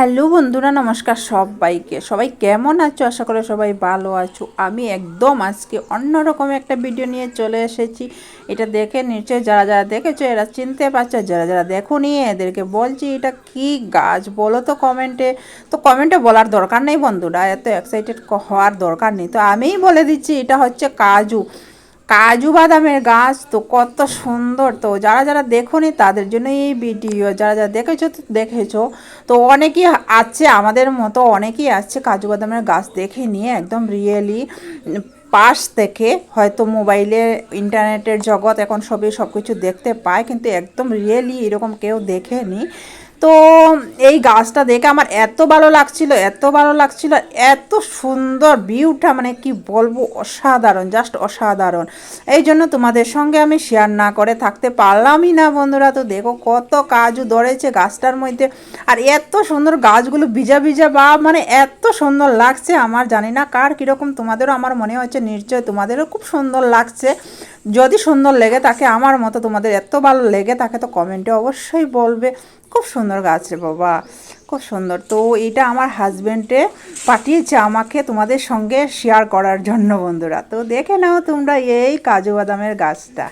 Hello বন্ধুরা, নমস্কার সবাইকে। সবাই কেমন আছো? আশা করে সবাই ভালো আছো। আমি একদম আজকে অন্যরকম একটা ভিডিও নিয়ে চলে এসেছি। এটা দেখে নিশ্চয়ই যারা যারা দেখেছ, এরা চিনতে পারছ। যারা যারা দেখো এদেরকে বলছি, এটা কি গাছ বলো তো কমেন্টে তো কমেন্টে বলার দরকার নেই বন্ধুরা, এত এক্সাইটেড হওয়ার দরকার নেই। তো আমিই বলে দিচ্ছি, এটা হচ্ছে কাজু। কাজু বাদামের গাছ তো কত সুন্দর। তো যারা যারা দেখোনি তাদের জন্য এই ভিডিও, যারা যারা দেখেছ তো দেখেছ। তো অনেকেই আছে আমাদের মতো, অনেকেই আসছে কাজু বাদামের গাছ দেখে নিয়ে একদম রিয়েলি পাশ থেকে হয়তো মোবাইলে, ইন্টারনেটের জগৎ এখন সবই সব কিছু দেখতে পায়, কিন্তু একদম রিয়েলি এরকম কেউ দেখেনি। তো এই গাছটা দেখে আমার এত ভালো লাগছিল, এত ভালো লাগছিল, এত সুন্দর ভিউটা মানে কি বলব, অসাধারণ জাস্ট অসাধারণ। এই জন্য তোমাদের সঙ্গে আমি শেয়ার না করে থাকতে পারলামই না বন্ধুরা, তো দেখো কত কাজও ধরেছে গাছটার মধ্যে। আর এত সুন্দর গাছগুলো ভিজা ভিজা বা মানে এত সুন্দর লাগছে, আমার জানি না কার কীরকম, তোমাদেরও আমার মনে হচ্ছে নিশ্চয় তোমাদেরও খুব সুন্দর লাগছে। যদি সুন্দর লেগে থাকে, আমার মতো তোমাদের এত ভালো লেগে থাকে, তো কমেন্টে অবশ্যই বলবে, খুব সুন্দর গাছ রে বাবা, খুব সুন্দর। তো এটা আমার হাজব্যান্ডে পাঠিয়েছে আমাকে তোমাদের সঙ্গে শেয়ার করার জন্য বন্ধুরা। তো দেখে নাও তোমরা এই কাজু বাদামের গাছটা।